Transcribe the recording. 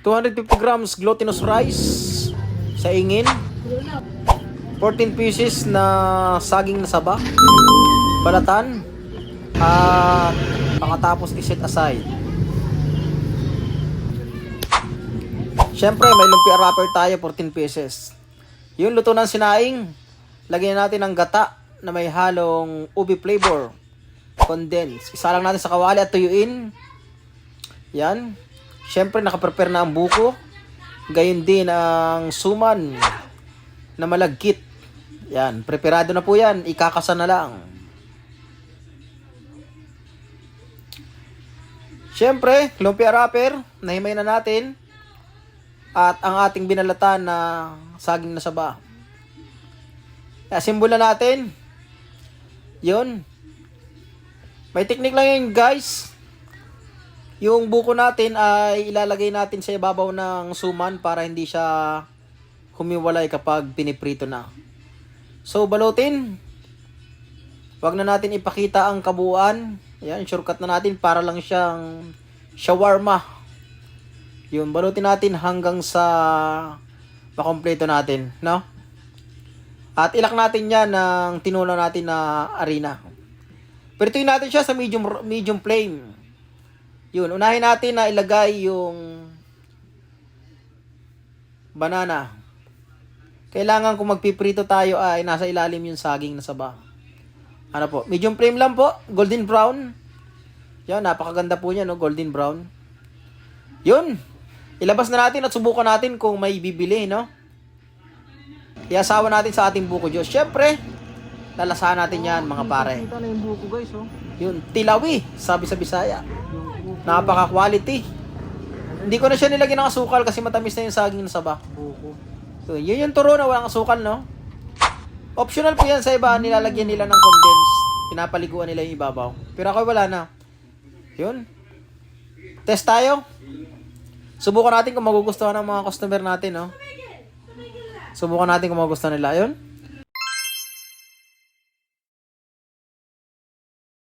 250 grams glutinous rice sa ingin. 14 pieces na saging na saba. Balatan. At pangatapos iset aside. Siyempre, may lumpia wrapper tayo, 14 pieces. Yung luto ng sinaing, lagyan natin ng gata na may halong ubi flavor. Condense. Isa lang natin sa kawali at tuyuin. Yan. Siyempre, nakaprepare na ang buko. Gayon din ang suman na malagkit. Yan. Preparado na po yan. Ikakasa na lang. Siyempre, lumpia wrapper. Nahimay na natin. At ang ating binalatan na saging na saba. Kaya simbolo natin. Yun. May technique lang yun guys. Yung buko natin ay ilalagay natin sa ibabaw ng suman para hindi siya humiwalay kapag piniprito na. So balutin. Huwag na natin ipakita ang kabuuan. Yan, shortcut na natin para lang siyang shawarma. Yun, balutin natin hanggang sa makompleto natin, no? At ilak natin yan ng tinunaw natin na arena. Perituin natin siya sa medium medium flame. Yun, unahin natin na ilagay yung banana. Kailangan kung magpiprito tayo ay nasa ilalim yung saging na saba. Ano po? Medium flame lang po, golden brown. Yan, napakaganda po niya, no? Golden brown. Yun. Ilabas na natin at subukan natin kung may bibili, no? Iasawa natin sa ating buko Diyos. Siyempre, lalasahan natin yan, mga pare. Kita na yung buko guys, oh. Yun, tilawi, sabi sa Bisaya. Yung. Napaka-quality. Hindi ko na siya nilagyan ng asukal kasi matamis na yung saging na saba. Buko. So, yun yung turo na walang asukal, no? Optional po yan sa iba, nilalagyan nila ng condense. Pinapaliguan nila yung ibabaw. Pero ako wala na. Yun. Test tayo. Subukan natin kung magugustuhan ng mga customer natin, no? Subukan natin kung magugustuhan nila. Yun.